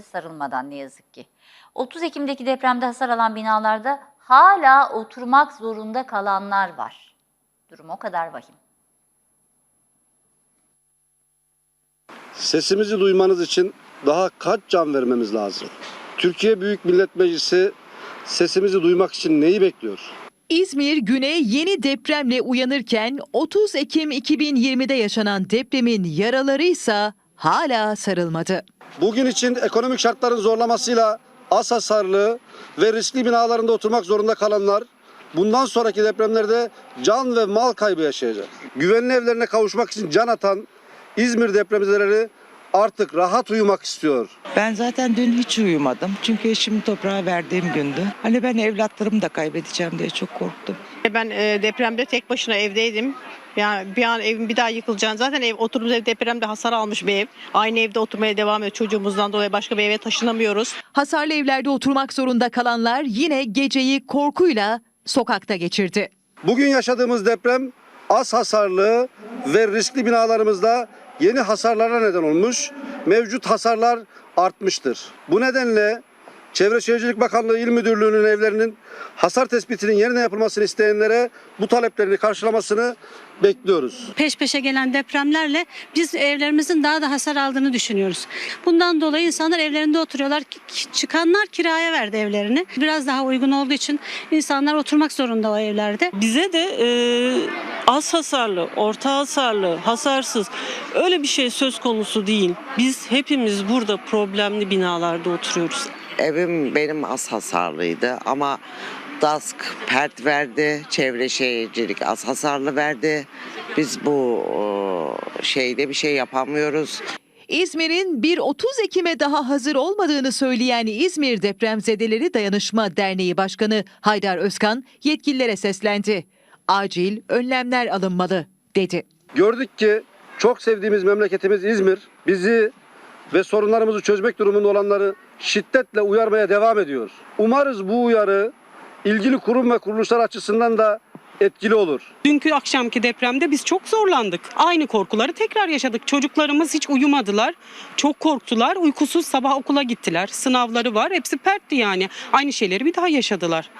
sarılmadan ne yazık ki. 30 Ekim'deki depremde hasar alan binalarda hala oturmak zorunda kalanlar var. Durum o kadar vahim. Sesimizi duymanız için daha kaç can vermemiz lazım? Türkiye Büyük Millet Meclisi sesimizi duymak için neyi bekliyor? İzmir güne yeni depremle uyanırken 30 Ekim 2020'de yaşanan depremin yaraları ise hala sarılmadı. Bugün için ekonomik şartların zorlamasıyla az hasarlı ve riskli binalarında oturmak zorunda kalanlar bundan sonraki depremlerde can ve mal kaybı yaşayacak. Güvenli evlerine kavuşmak için can atan İzmir depremzedeleri artık rahat uyumak istiyor. Ben zaten dün hiç uyumadım. Çünkü eşimi toprağa verdiğim gündü. Hani ben evlatlarımı da kaybedeceğim diye çok korktum. Ben e, depremde tek başına evdeydim. Yani bir an evim bir daha yıkılacağını zaten ev oturduğumuz ev depremde hasar almış bir ev. Aynı evde oturmaya devam ediyor. Çocuğumuzdan dolayı başka bir eve taşınamıyoruz. Hasarlı evlerde oturmak zorunda kalanlar yine geceyi korkuyla sokakta geçirdi. Bugün yaşadığımız deprem az hasarlı ve riskli binalarımızda yeni hasarlara neden olmuş. Mevcut hasarlar artmıştır. Bu nedenle Çevre Şehircilik Bakanlığı İl Müdürlüğü'nün evlerinin hasar tespitinin yerine yapılmasını isteyenlere bu taleplerini karşılamasını bekliyoruz. peş peşe gelen depremlerle biz evlerimizin daha da hasar aldığını düşünüyoruz. Bundan dolayı insanlar evlerinde oturuyorlar. Çıkanlar kiraya verdi evlerini. Biraz daha uygun olduğu için insanlar oturmak zorunda o evlerde. Bize de e, az hasarlı, orta hasarlı, hasarsız öyle bir şey söz konusu değil. Biz hepimiz burada problemli binalarda oturuyoruz. Evim benim az hasarlıydı ama DASK pert verdi, çevre şehircilik az hasarlı verdi. Biz bu şeyde bir şey yapamıyoruz. İzmir'in bir 30 Ekim'e daha hazır olmadığını söyleyen İzmir Depremzedeleri Dayanışma Derneği Başkanı Haydar Özkan yetkililere seslendi. Acil önlemler alınmalı dedi. Gördük ki çok sevdiğimiz memleketimiz İzmir bizi ve sorunlarımızı çözmek durumunda olanları şiddetle uyarmaya devam ediyor. Umarız bu uyarı ilgili kurum ve kuruluşlar açısından da etkili olur. Dünkü akşamki depremde biz çok zorlandık. Aynı korkuları tekrar yaşadık. Çocuklarımız hiç uyumadılar. Çok korktular. Uykusuz sabah okula gittiler. Sınavları var. Hepsi pertti yani. Aynı şeyleri bir daha yaşadılar.